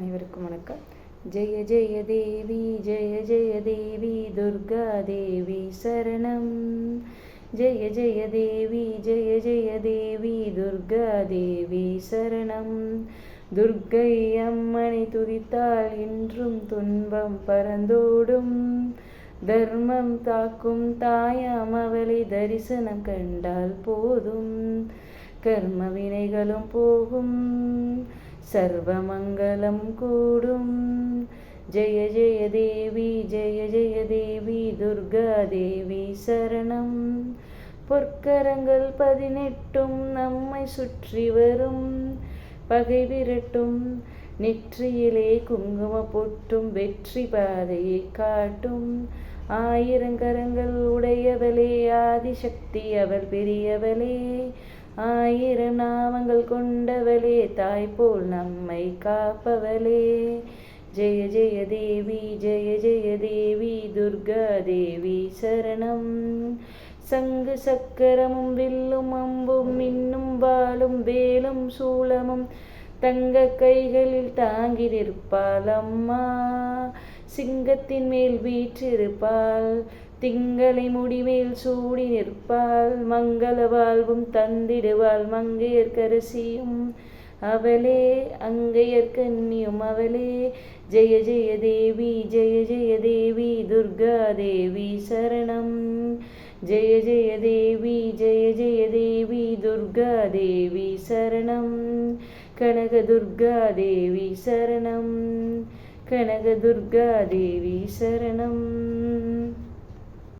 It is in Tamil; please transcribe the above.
அனைவருக்கும் வணக்கம். ஜெய ஜெய தேவி ஜெய ஜெய தேவி துர்கா தேவி சரணம். ஜெய ஜெய தேவி ஜெய ஜெய தேவி துர்கா தேவி சரணம். துர்கை அம்மனை துதித்தால் இன்றும் துன்பம் பரந்தோடும். தர்மம் தாக்கும் தாயாம் அவளை தரிசனம் கண்டால் போதும். கர்ம வினைகளும் போகும். சர்வமங்கலம் கூடும். ஜெய ஜெய தேவி ஜெய ஜெய தேவி துர்கா தேவி சரணம். பொற்கரங்கள் பதினெட்டும் நம்மை சுற்றி வரும். பகை விரட்டும் நெற்றியிலே குங்கும பொட்டும் வெற்றி பாதையை காட்டும். ஆயிரங்கரங்கள் உடையவளே ஆதிசக்தி அவள் பெரியவளே. ஆயிரம் நாமங்கள் கொண்டவளே தாய் போல் நம்மை காப்பவளே. ஜெய ஜெய தேவி ஜெய ஜெய தேவி துர்கா தேவி சரணம். சங்கு சக்கரமும் வில்லும் அம்பும் மின்னும் வாளும் வேலும் சூளமும் தங்க கைகளில் தாங்கி நிற்பாள் அம்மா. சிங்கத்தின் மேல் வீற்றிருப்பாள் திங்களை முடிமேல் சூடி நிற்பாள் மங்கள வாழ்வும் தந்திடுவாள். மங்கையர்கரசியும் அவளே அங்கையர்கன்னியும் அவளே. ஜெய ஜெய தேவி ஜெய ஜெய தேவி துர்கா தேவி சரணம். ஜெய ஜெய தேவி ஜெய ஜெய தேவி துர்கா தேவி சரணம். கனக துர்கா தேவி சரணம். கனக துர்கா தேவி சரணம்.